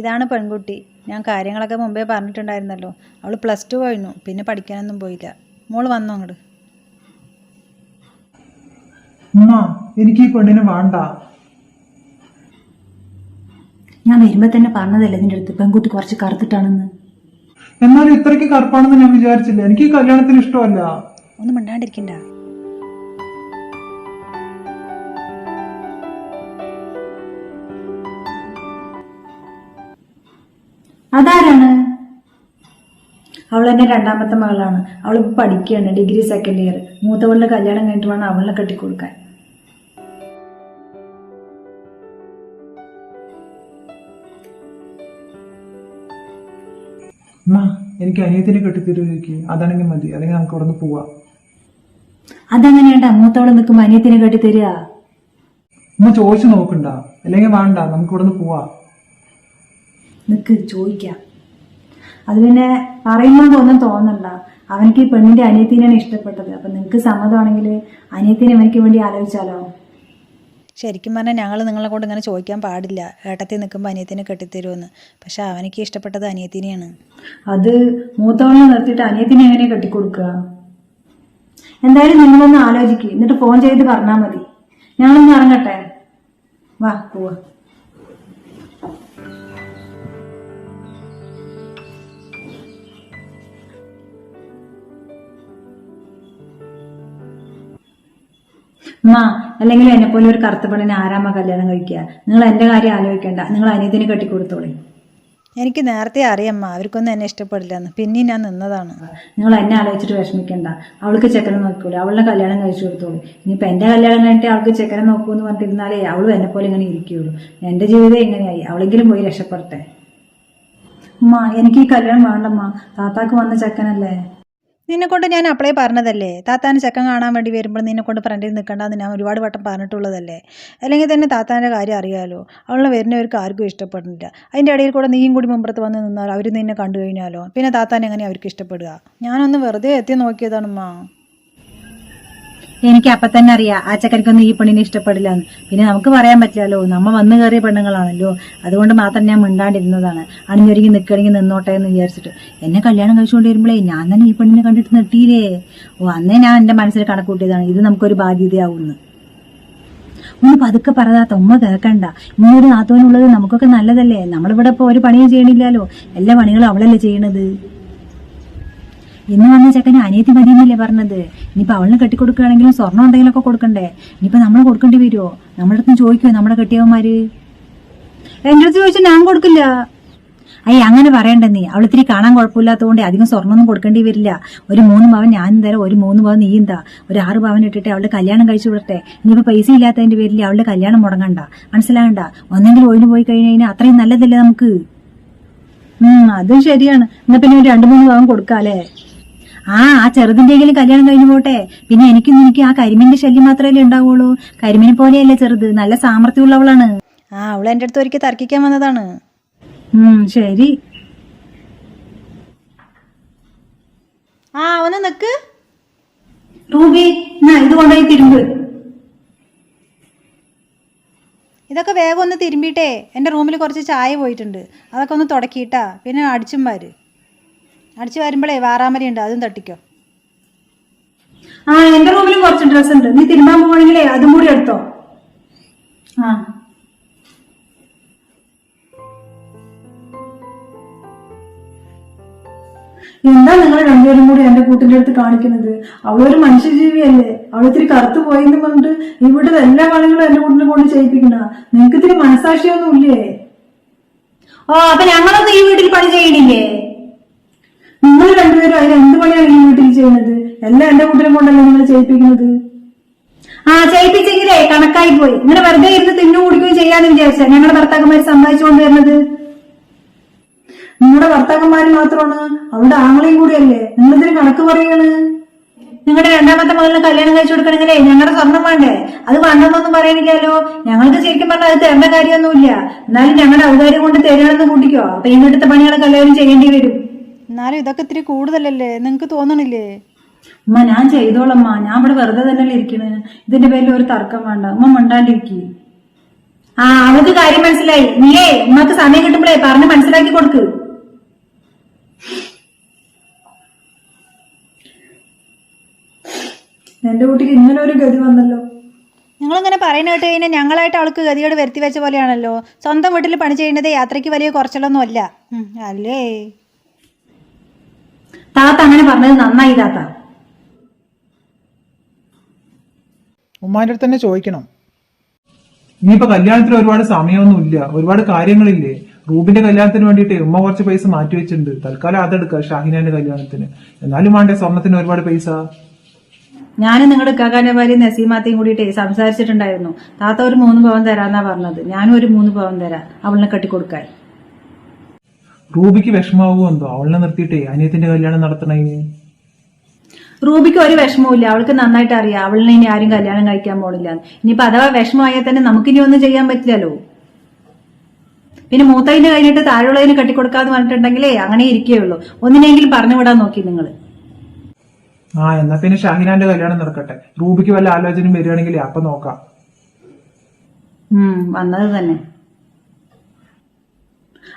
ഇതാണ് പെൺകുട്ടി. ഞാൻ കാര്യങ്ങളൊക്കെ മുമ്പേ പറഞ്ഞിട്ടുണ്ടായിരുന്നല്ലോ. അവൾ പ്ലസ് ടു കഴിഞ്ഞു. പിന്നെ പഠിക്കാനൊന്നും പോയില്ല. മോൾ വന്നു അങ്ങോട്ട് എനിക്ക് ഈ പെണ്ണിനെ വേണ്ട. ഞാൻ വരുമ്പോ തന്നെ പറഞ്ഞതല്ലേ നിന്റെ അടുത്ത്? പെൺകുട്ടി കുറച്ച് കറുത്തിട്ടാണെന്ന്. എന്നാലും ഇത്രയ്ക്ക് കറുപ്പാണെന്ന് ഞാൻ വിചാരിച്ചില്ല. എനിക്ക് ഈ കല്യാണത്തിന് ഇഷ്ടമല്ല. ഒന്നും മിണ്ടാണ്ടിരിക്കണ്ട. അതാരാണ് അവൾ എന്റെ രണ്ടാമത്തെ മകളാണ്. അവൾ ഇപ്പൊ പഠിക്കുകയാണ് ഡിഗ്രി സെക്കൻഡ് ഇയർ മൂത്തവളുടെ കല്യാണം കഴിഞ്ഞിട്ട് വേണം അവളിനെ കെട്ടിക്കൊടുക്കാൻ. എനിക്ക് അനിയത്തിനെ കെട്ടിത്തരുവയ്ക്ക് അതാണെങ്കിൽ മതി. അല്ലെങ്കിൽ നമുക്ക് അവിടെ നിന്ന് പോവാം. അതെങ്ങനെയാണ്ടാ? മൂത്തവളെ നിൽക്കുമ്പോ അനിയത്തിനെ കെട്ടിത്തരിക? ഒന്ന് ചോദിച്ചു നോക്കണ്ട. അല്ലെങ്കിൽ വേണ്ട. നമുക്ക് ഇവിടെ നിന്ന് പോവാം. നിക്ക് ചോദിക്കാം. അത് പിന്നെ പറയുമ്പോൾ ഒന്നും തോന്നണ്ട. അവനക്ക് ഈ പെണ്ണിന്റെ അനിയത്തിനെയാണ് ഇഷ്ടപ്പെട്ടത്. അപ്പൊ നിങ്ങക്ക് സമ്മതമാണെങ്കിൽ അനിയത്തിനെ അവനക്ക് വേണ്ടി ആലോചിച്ചാലോ? ശരിക്കും പറഞ്ഞാൽ ഞങ്ങൾ നിങ്ങളെ കൊണ്ട് ഇങ്ങനെ ചോദിക്കാൻ പാടില്ല. ഏട്ടത്തിൽ നിൽക്കുമ്പോൾ അനിയത്തിനെ കെട്ടിത്തരുമെന്ന് പക്ഷെ അവനിക്ക് ഇഷ്ടപ്പെട്ടത് അനിയത്തിനെയാണ്. അത് മൂത്തവളിനെ നിർത്തിയിട്ട് അനിയത്തിനെ എങ്ങനെ കെട്ടിക്കൊടുക്കുക? എന്തായാലും നിങ്ങളൊന്ന് ആലോചിക്കുക എന്നിട്ട് ഫോൺ ചെയ്ത് പറഞ്ഞാൽ മതി. ഞങ്ങളൊന്ന് ഇറങ്ങട്ടെ? വാ പോവാ. ഉമ്മ അല്ലെങ്കിൽ എന്നെ പോലെ ഒരു കറുത്ത പെണ്ണിനെ ആരാമ കല്യാണം കഴിക്കുക? നിങ്ങൾ എന്റെ കാര്യം ആലോചിക്കേണ്ട. നിങ്ങൾ അനിയത്തിനെ കെട്ടിക്കൊടുത്തോളേ. എനിക്ക് നേരത്തെ അറിയാമ്മ. അവർക്കൊന്നും എന്നെ ഇഷ്ടപ്പെടില്ല പിന്നെ ഞാൻ നിന്നതാണ്. നിങ്ങൾ എന്നെ ആലോചിച്ചിട്ട് വിഷമിക്കണ്ട. അവൾക്ക് ചെക്കനെ നോക്കൂല. അവളുടെ കല്യാണം കഴിച്ചു കൊടുത്തോളൂ. ഇനിയിപ്പൊ എന്റെ കല്യാണം കഴിഞ്ഞിട്ട് അവൾക്ക് ചെക്കനെ നോക്കൂന്ന് പറഞ്ഞിരുന്നാലേ അവളും എന്നെ പോലെ ഇങ്ങനെ ഇരിക്കുകയുള്ളൂ എന്റെ ജീവിതം എങ്ങനെയായി? അവളെങ്കിലും പോയി രക്ഷപ്പെടട്ടെ. അമ്മ എനിക്ക് ഈ കല്യാണം വേണ്ടമ്മ. താത്താക്ക് വന്ന ചെക്കനല്ലേ? നിന്നെ കൊണ്ട് ഞാൻ അപ്ലൈ പറഞ്ഞതല്ലേ? താത്താൻ ചെക്കൻ കാണാൻ വേണ്ടി വരുമ്പോൾ നിന്നെ കൊണ്ട് ഫ്രണ്ടിൽ നിൽക്കണ്ടെന്ന് ഞാൻ ഒരുപാട് വട്ടം പറഞ്ഞിട്ടുള്ളതല്ലേ? അല്ലെങ്കിൽ തന്നെ താത്താന്റെ കാര്യം അറിയാമല്ലോ അവളെ വരുന്നവർക്ക് ആർക്കും ഇഷ്ടപ്പെടുന്നില്ല. അതിന്റെ ഇടയിൽ കൂടെ നീയും കൂടി മുമ്പത്ത് വന്ന് നിന്നാൽ അവർ നിന്നെ കണ്ടു കഴിഞ്ഞാലോ? പിന്നെ താത്താൻ എങ്ങനെയാണ് അവർക്ക് ഇഷ്ടപ്പെടുക? ഞാനൊന്ന് വെറുതെ എത്തി നോക്കിയതാണമ്മ. എനിക്ക് അപ്പൊ തന്നെ അറിയാം. ആ ചക്കനിക്കൊന്നും ഈ പെണ്ണിനെ ഇഷ്ടപ്പെടില്ല എന്ന് പിന്നെ നമുക്ക് പറയാൻ പറ്റില്ലല്ലോ. നമ്മ വന്നു കയറിയ പെണ്ണുങ്ങളാണല്ലോ. അതുകൊണ്ട് മാത്രം ഞാൻ മിണ്ടാണ്ടിരുന്നതാണ്. അണിഞ്ഞൊരുങ്ങി നിൽക്കണമെങ്കിൽ നിന്നോട്ടെ എന്ന് വിചാരിച്ചിട്ട്. എന്നെ കല്യാണം കഴിച്ചുകൊണ്ട് വരുമ്പോഴേ ഞാൻ തന്നെ ഈ പെണ്ണിനെ കണ്ടിട്ട് നിർത്തിയില്ലേ? ഓ അന്നേ ഞാൻ എന്റെ മനസ്സിൽ കണക്കൂട്ടിയതാണ്. ഇത് നമുക്കൊരു ബാധ്യതയാവുമെന്ന് ഒന്ന് പതുക്കെ പറയാത്ത ഉമ്മ കേൾക്കണ്ട ഇങ്ങനൊരു നാത്തോനുള്ളത് നമുക്കൊക്കെ നല്ലതല്ലേ? നമ്മളിവിടെ ഇപ്പൊ ഒരു പണിയും ചെയ്യണില്ലല്ലോ. എല്ലാ പണികളും അവളല്ലേ ചെയ്യണത്? ഇന്ന് വന്ന ചെക്കന് അനിയത്തി മതിയെന്നല്ലേ പറഞ്ഞത്? ഇനിയിപ്പോ അവളിന് കെട്ടിക്കൊടുക്കുകയാണെങ്കിലും സ്വർണം എന്തെങ്കിലും ഒക്കെ കൊടുക്കണ്ടേ? ഇനിയിപ്പോ നമ്മൾ കൊടുക്കേണ്ടി വരുമോ നമ്മുടെ അടുത്ത് ചോദിക്കുമോ നമ്മുടെ കെട്ടിയവന്മാര്? എന്റെ അടുത്ത് ചോദിച്ചാൽ ഞാൻ കൊടുക്കില്ല. അയ്യ അങ്ങനെ പറയണ്ട നീ അവൾ ഇത്തിരി കാണാൻ കുഴപ്പമില്ലാത്തതുകൊണ്ട് അധികം സ്വർണമൊന്നും കൊടുക്കേണ്ടി വരില്ല. ഒരു മൂന്ന് പവൻ ഞാൻ തരാം ഒരു മൂന്ന് പവൻ നീ എന്താ ഒരു ആറ് പവൻ ഇട്ടിട്ട് അവളുടെ കല്യാണം കഴിച്ചു വിടട്ടെ. ഇനിയിപ്പോ പൈസ ഇല്ലാത്തതിന്റെ പേരിൽ അവളുടെ കല്യാണം മുടങ്ങണ്ട. മനസ്സിലാകണ്ട? ഒന്നെങ്കിലും ഒഴിഞ്ഞു പോയി കഴിഞ്ഞു കഴിഞ്ഞാൽ അത്രയും നല്ലതല്ലേ നമുക്ക്? ഉം അതും ശരിയാണ്. എന്നാ പിന്നെ രണ്ടു മൂന്ന് പവൻ കൊടുക്കാല്ലേ? ആ ആ ചെറുതിന്റെയെങ്കിലും കല്യാണം കഴിഞ്ഞു പോട്ടെ. പിന്നെ എനിക്കും എനിക്ക് ആ കരിമീന്റെ ശല്യം മാത്രമല്ലേ ഉണ്ടാവുള്ളൂ. കരിമീനെ പോലെയല്ലേ ചെറുത്. നല്ല സാമർഥ്യമുള്ളവളാണ്. ആ അവൾ എന്റെ അടുത്ത് ഒരിക്കൽ തർക്കിക്കാൻ വന്നതാണ്. ശരി. ആ ഒന്ന് നിക്ക്. റൂബി ഇത് കൊണ്ടുപോയി തിരുമ്പ്. ഇതൊക്കെ വേഗം ഒന്ന് തിരുമ്പിയിട്ടേ. എന്റെ റൂമിൽ കുറച്ച് ചായ പോയിട്ടുണ്ട്. അതൊക്കെ ഒന്ന് തുടക്കിയിട്ടാ. പിന്നെ അടിച്ചും വാര്. അടിച്ചു വരുമ്പോഴേ വാറാമരി ഉണ്ട് അതും തട്ടിക്കോ. ആ എന്റെ റൂമിലും കുറച്ച് ഡ്രസ് ഉണ്ട്. നീ തിരുമ്പാൻ പോവാണെങ്കിലേ അതും കൂടി എടുത്തോ. ആ. എന്താ നിങ്ങൾ രണ്ടുപേരും കൂടി എന്റെ കൂട്ടിന്റെ അടുത്ത് കാണിക്കുന്നത്? അവളൊരു മനുഷ്യജീവിയല്ലേ? അവൾ ഇത്തിരി കറുത്തു പോയെന്ന് പറഞ്ഞിട്ട് ഇവിടെ എല്ലാ പണികളും എന്റെ കൂട്ടിനെ കൊണ്ട് ചെയ്യിപ്പിക്കണ നിങ്ങൾക്ക് ഇത്തിരി മനസാക്ഷിയൊന്നും ഇല്ലേ ഓ അപ്പൊ ഞങ്ങളൊന്നും ഈ വീട്ടിൽ പണി ചെയ്യണില്ലേ? നിങ്ങൾ രണ്ടുപേരും അതിന് എന്ത് പണിയാണ് ഈ വീട്ടിൽ ചെയ്യുന്നത്? എല്ലാം എന്റെ കൂട്ടിലും കൊണ്ടല്ലേ നിങ്ങൾ ചെയ്യിപ്പിക്കുന്നത്? ആ ചെയ്യിപ്പിച്ചെങ്കിലേ കണക്കായി പോയി. ഇങ്ങനെ വെറുതെ ഇരുന്ന് തിന്നു കുടിക്കുകയും ചെയ്യാന്ന് വിചാരിച്ച ഞങ്ങളുടെ ഭർത്താക്കന്മാർ സമ്പാദിച്ചുകൊണ്ട് വരുന്നത് നിങ്ങളുടെ ഭർത്താക്കന്മാര് മാത്രമാണ് അവളുടെ ആങ്ങളെയും കൂടിയല്ലേ? നിങ്ങളിതിന് കണക്ക് പറയാണ്? നിങ്ങളുടെ രണ്ടാമത്തെ മകളിന് കല്യാണം കഴിച്ചു കൊടുക്കണമെങ്കിലേ ഞങ്ങളുടെ സ്വർണം വേണ്ടേ? അത് വേണ്ടെന്നൊന്നും പറയണില്ലല്ലോ ഞങ്ങൾക്ക് ശരിക്കും പറഞ്ഞാൽ അത് തരേണ്ട കാര്യമൊന്നുമില്ല. എന്നാലും ഞങ്ങളുടെ ഔദാര്യം കൊണ്ട് തരികയാണെന്ന് കൂട്ടിക്കോ. അപ്പൊ ഇങ്ങനത്തെ പണികളൊക്കെ എല്ലാവരും ചെയ്യേണ്ടി വരും. എന്നാലും ഇതൊക്കെ ഇത്തിരി കൂടുതലല്ലേ? നിങ്ങക്ക് തോന്നണില്ലേ? ഉമ്മ ഞാൻ ചെയ്തോളമ്മ. ഞാൻ ഇവിടെ വെറുതെ തന്നെയല്ലേ ഇരിക്കണേ. ഇതിന്റെ പേരിൽ ഒരു തർക്കം വേണ്ട. ഉമ്മ മിണ്ടാണ്ടിരിക്കേ. ആ അവൾക്ക് കാര്യം മനസ്സിലായി. നീയേ ഉമ്മക്ക് സമയം കിട്ടുമ്പോഴേ പറഞ്ഞ് മനസ്സിലാക്കി കൊടുക്ക്. എന്റെ കുട്ടിക്ക് ഇങ്ങനെ ഒരു ഗതി വന്നല്ലോ. നിങ്ങളിങ്ങനെ പറയുന്ന കേട്ട് കഴിഞ്ഞാൽ ഞങ്ങളായിട്ട് അവൾക്ക് ഗതികേട് വരുത്തി വെച്ച പോലെയാണല്ലോ. സ്വന്തം വീട്ടിൽ പണി ചെയ്യുന്നത് യാത്രയ്ക്ക് വലിയ കുറച്ചിലൊന്നും അല്ല അല്ലേ? താത്ത അങ്ങനെ പറഞ്ഞത് നന്നായി താത്ത. ഉമ്മാന്റെ അടുത്ത് തന്നെ ചോദിക്കണം. ഇനിയിപ്പോ കല്യാണത്തിന് ഒരുപാട് സമയമൊന്നും ഇല്ല. ഒരുപാട് കാര്യങ്ങളില്ലേ. റൂബിന്റെ കല്യാണത്തിന് വേണ്ടിയിട്ട് ഉമ്മ കുറച്ച് പൈസ മാറ്റി വെച്ചിട്ടുണ്ട്. തൽക്കാലം അതെടുക്കുക ഷാഹിനാന്റെ കല്യാണത്തിന്. എന്നാലും വേണ്ടേ സ്വർണത്തിന് ഒരുപാട് പൈസ. ഞാനും നിങ്ങളുടെ ഇക്കാക്കാന്റെ ഭാര്യ നസീമാത്തയും കൂടിയിട്ട് സംസാരിച്ചിട്ടുണ്ടായിരുന്നു. താത്ത ഒരു മൂന്ന് പവൻ തരാന്നാ പറഞ്ഞത്. ഞാനും ഒരു മൂന്ന് പവൻ തരാം. അവളിനെ കെട്ടിക്കൊടുക്കാൻ. റൂബിക്ക് വിഷമാവോ എന്തോ? അവളെ നിർത്തിയിട്ടേ. അനിയത്തിന്റെ കല്യാണം നടത്തണേ റൂബിക്ക് ഒരു വിഷമവും അവൾക്ക് നന്നായിട്ട് അറിയാം. അവളിനെ ഇനി ആരും കല്യാണം കഴിക്കാൻ പോണില്ല ഇനിയിപ്പോ അഥവാ വിഷമമായാൽ തന്നെ നമുക്കിനി ഒന്നും ചെയ്യാൻ പറ്റില്ലല്ലോ. പിന്നെ മൂത്തതിന്റെ കഴിഞ്ഞിട്ട് താഴെയുള്ളതിന് കെട്ടിക്കൊടുക്കാന്ന് പറഞ്ഞിട്ടുണ്ടെങ്കിലേ അങ്ങനെ ഇരിക്കുകയുള്ളൂ ഒന്നിനെങ്കിലും പറഞ്ഞു വിടാൻ നോക്കി നിങ്ങൾ ആ എന്നാ പിന്നെ ഷാഹിനാന്റെ കല്യാണം നടക്കട്ടെ. റൂബിക്ക് വല്ല ആലോചനയും വരികയാണെങ്കിൽ അപ്പൊ നോക്കാം. ഉം വന്നത് തന്നെ.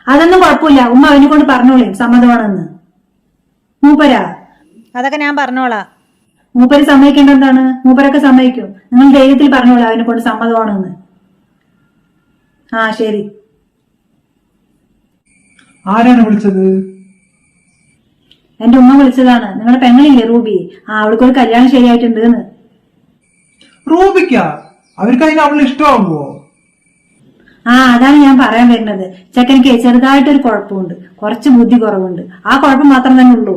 അതൊന്നും കുഴപ്പമില്ല. ഉമ്മ അവനെ കൊണ്ട് പറഞ്ഞോളേ. സമ്മതമാണെന്ന്. മൂപ്പരാ? അതൊക്കെ ഞാൻ പറഞ്ഞോളാം. മൂപ്പര് സമ്മതിക്കേണ്ട എന്താണ്? മൂപ്പരൊക്കെ സമ്മതിക്കും. നിങ്ങൾ ധൈര്യത്തിൽ പറഞ്ഞോളൂ അവനെ കൊണ്ട് സമ്മതമാണെന്ന്. ആ ശരി. ആരാണ് വിളിച്ചത്? എന്റെ ഉമ്മ വിളിച്ചതാണ്. നിങ്ങളുടെ പെങ്ങളില്ലേ റൂബി? ആ അവൾക്ക് ഒരു കല്യാണം ശരിയായിട്ടുണ്ട് എന്ന്. റൂബിക്ക? അവർക്ക് അതിന് അവളെ ഇഷ്ടമാകുമോ ആ അതാണ് ഞാൻ പറയാൻ വരുന്നത്. ചെക്കനിക്ക് ചെറുതായിട്ടൊരു കുഴപ്പമുണ്ട്. കുറച്ച് ബുദ്ധി കുറവുണ്ട്. ആ കുഴപ്പം മാത്രം തന്നെ ഉള്ളൂ.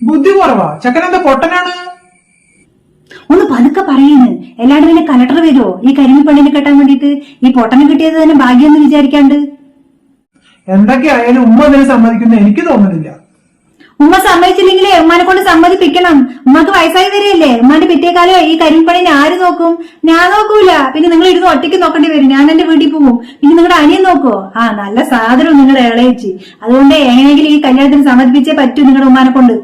ബുദ്ധി കുറവാ? ചെക്കൻ എന്താ പൊട്ടനാണ്? ഒന്ന് പതുക്കെ പറയുന്നു എല്ലാവരും പിന്നെ കലക്ടർ വരുമോ ഈ കരിമി പള്ളിയിൽ കെട്ടാൻ വേണ്ടിയിട്ട് ഈ പൊട്ടനെ കിട്ടിയത് തന്നെ ഭാഗ്യം എന്ന് വിചാരിക്കാണ്ട്. എന്തൊക്കെ ആയാലും ഉമ്മ അതിനെ സമ്മതിക്കുന്ന എനിക്ക് തോന്നുന്നില്ല. ഉമ്മ സമ്മതിച്ചില്ലെങ്കിലേ ഉമ്മാനെ കൊണ്ട് സമ്മതിപ്പിക്കണം. ഉമ്മക്ക് വയസ്സായി വരികയല്ലേ ഉമ്മാന്റെ പിറ്റേക്കാലം ഈ കരിമ്പണിനെ ആര് നോക്കും? ഞാൻ നോക്കൂല. പിന്നെ നിങ്ങൾ ഇരുന്ന് ഒറ്റയ്ക്ക് നോക്കേണ്ടി വരും. ഞാൻ എന്റെ വീട്ടിൽ പോകും പിന്നെ നിങ്ങളുടെ അനിയൻ നോക്കോ? ആ നല്ല സാധനം നിങ്ങളുടെ ഇളയിച്ച്. അതുകൊണ്ട് എങ്ങനെയെങ്കിലും ഈ കല്യാണത്തിന് സമ്മതിപ്പിച്ചേ പറ്റൂ നിങ്ങളുടെ ഉമ്മാനെ കൊണ്ട്.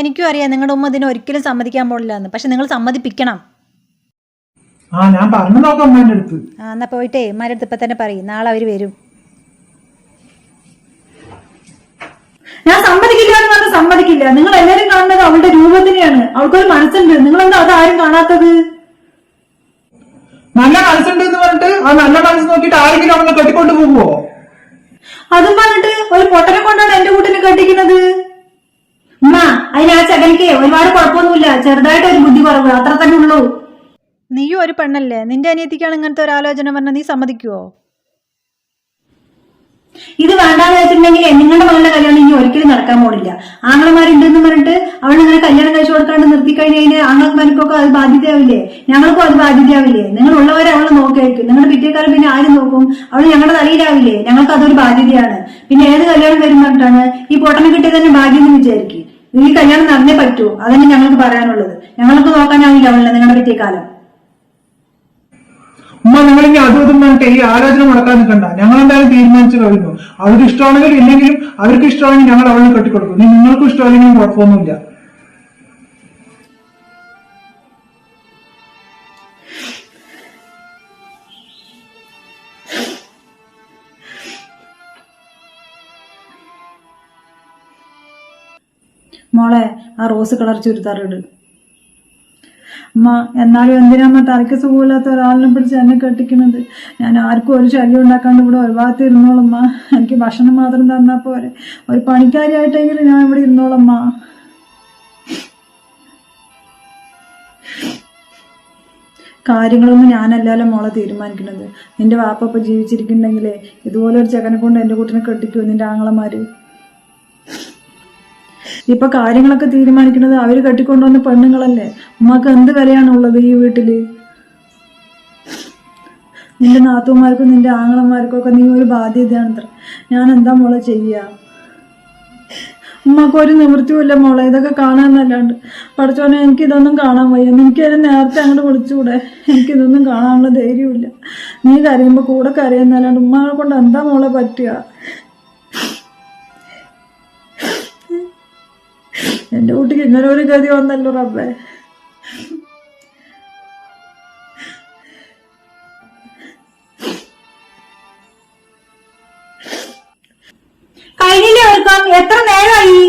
എനിക്കും അറിയാം. നിങ്ങളുടെ ഉമ്മ ഇതിനെ ഒരിക്കലും സമ്മതിക്കാൻ പാടില്ല എന്ന്. പക്ഷെ നിങ്ങൾ സമ്മതിപ്പിക്കണം. ആ ഞാൻ പറഞ്ഞു നോക്കാം ഉമ്മാന്റെ അടുത്ത്. ആ എന്നാ പോയിട്ടേ. ഉമ്മാരുടെ അടുത്ത് ഇപ്പൊ തന്നെ പറയും. നാളെ അവർ വരും. ഞാൻ സമ്മതിക്കില്ല എന്ന് പറഞ്ഞാൽ സമ്മതിക്കില്ല. നിങ്ങൾ എല്ലാവരും കാണുന്നത് അവളുടെ രൂപത്തിനെയാണ്. അവൾക്കൊരു മനസ്സുണ്ട്. നിങ്ങളെന്താ അത് ആരും കാണാത്തത്? നല്ല മനസ്സുണ്ട് എന്ന് പറഞ്ഞിട്ട് ആ നല്ല മനസ്സ് നോക്കിയിട്ട് ആരെങ്കിലും അവളെ കെട്ടിക്കൊണ്ട് പോകുമോ അതും പറഞ്ഞിട്ട് ഒരു പൊട്ടനെ കൊണ്ടാണ് എന്റെ കൂട്ടിനെ കെട്ടിക്കുന്നത്? ഉമ്മ അതിന് ആ ചകനിക്ക് ഒരുപാട് കുഴപ്പമൊന്നുമില്ല. ചെറുതായിട്ട് ഒരു ബുദ്ധി കുറവ്. അത്ര തന്നെ ഉള്ളൂ. നീയും ഒരു പെണ്ണല്ലേ? നിന്റെ അനിയത്തിക്കാണ് ഇങ്ങനത്തെ ഒരു ആലോചന പറഞ്ഞാൽ നീ സമ്മതിക്കുവോ? ഇത് വേണ്ടാന്ന് വെച്ചിട്ടുണ്ടെങ്കിൽ നിങ്ങളുടെ മകളുടെ കല്യാണം ഇനി ഒരിക്കലും നടക്കാൻ പോണില്ല. ആങ്ങളമാരുണ്ടെന്ന് പറഞ്ഞിട്ട് അവൾ ഇങ്ങനെ കല്യാണം കഴിച്ചു കൊടുക്കാണ്ട് നിർത്തി കഴിഞ്ഞ് കഴിഞ്ഞാൽ ആങ്ങളമാർക്കൊക്കെ അത് ബാധ്യതയാവില്ലേ? ഞങ്ങൾക്കും അത് ബാധ്യതയാവില്ലേ? നിങ്ങൾ ഉള്ളവരെ അവൾ നോക്കിയായിരിക്കും നിങ്ങളുടെ പിറ്റേക്കാലം പിന്നെ ആരും നോക്കും? അവൾ ഞങ്ങളുടെ തലയിലാവില്ലേ? ഞങ്ങൾക്ക് അതൊരു ബാധ്യതയാണ്. പിന്നെ ഏത് കല്യാണം വരും പറഞ്ഞിട്ടാണ് ഈ പൊട്ടനെ കിട്ടിയത് തന്നെ ഭാഗ്യം എന്ന് വിചാരിക്കും. ഈ കല്യാണം നടന്നേ പറ്റൂ. അതന്നെ ഞങ്ങൾക്ക് പറയാനുള്ളത്. ഞങ്ങൾക്ക് നോക്കാനാവില്ല അവളെ നിങ്ങളുടെ പിറ്റേക്കാലം. ഉമ്മ നിങ്ങൾ ഇനി അതും ഇതും ഈ ആലോചന മുടക്കാൻ നിൽക്കണ്ട. ഞങ്ങൾ എന്തായാലും തീരുമാനിച്ചു കഴിഞ്ഞു അവർക്ക് ഇഷ്ടമാണെങ്കിൽ ഇല്ലെങ്കിലും അവർക്ക് ഇഷ്ടമാണെങ്കിൽ ഞങ്ങൾ അവളിന് കെട്ടിക്കൊടുക്കും. ഇനി നിങ്ങൾക്കും ഇഷ്ടമല്ലെങ്കിലും കുഴപ്പമൊന്നുമില്ല. മോളെ ആ റോസ് കളർ ചുരിദാറിട് അമ്മ എന്നാലും എന്തിനാമ്മ തലയ്ക്ക് സുഖമില്ലാത്ത ഒരാളിനെ പിടിച്ച് എന്നെ കെട്ടിക്കണത് ഞാൻ ആർക്കും ഒരു ശല്യം ഉണ്ടാക്കാണ്ട് ഇവിടെ ഒരുപാട് ഇരുന്നോളമ്മ എനിക്ക് ഭക്ഷണം മാത്രം തന്നാ പോരെ. ഒരു പണിക്കാരിയായിട്ടെങ്കിലും ഞാൻ ഇവിടെ ഇരുന്നോളമ്മ കാര്യങ്ങളൊന്നും ഞാനല്ലല്ലോ മോളെ തീരുമാനിക്കുന്നത്. നിന്റെ വാപ്പ ഇപ്പൊ ജീവിച്ചിരിക്കുന്നുണ്ടെങ്കിലേ ഇതുപോലെ ഒരു ചെക്കനെ കൊണ്ട് എന്റെ കൂട്ടിനെ കെട്ടിക്കുമോ നിന്റെ ആങ്ങളമാര്? ഇപ്പൊ കാര്യങ്ങളൊക്കെ തീരുമാനിക്കുന്നത് അവർ കെട്ടിക്കൊണ്ടുവന്ന പെണ്ണുങ്ങളല്ലേ? ഉമ്മക്ക് എന്ത് വിലയാണുള്ളത് ഈ വീട്ടിൽ? നിന്റെ നാത്തുമാർക്കും നിന്റെ ആങ്ങളന്മാർക്കും ഒക്കെ നീ ഒരു ബാധ്യതയാണത്ര. ഞാൻ എന്താ മോളെ ചെയ്യുക ഉമ്മക്ക് ഒരു നിവൃത്തിയുമില്ല മോളെ. ഇതൊക്കെ കാണാമെന്നല്ലാണ്ട് പഠിച്ചോനെ എനിക്ക് ഇതൊന്നും കാണാൻ വയ്യ. എനിക്കത് നേരത്തെ അങ്ങോട്ട് വിളിച്ചുകൂടെ എനിക്ക് ഇതൊന്നും കാണാനുള്ള ധൈര്യമില്ല നീ കരയുമ്പോൾ കൂടെ കരയുന്നല്ലാണ്ട് ഉമ്മകളെ കൊണ്ട് എന്താ മോളെ പറ്റുക? എന്റെ കുട്ടിക്ക് ഇങ്ങനെ ഒരു ഗതി വന്നല്ലോ റബ്ബേ. കഴിഞ്ഞില്ലേ ഒരുക്കം? എത്ര നേരമായി?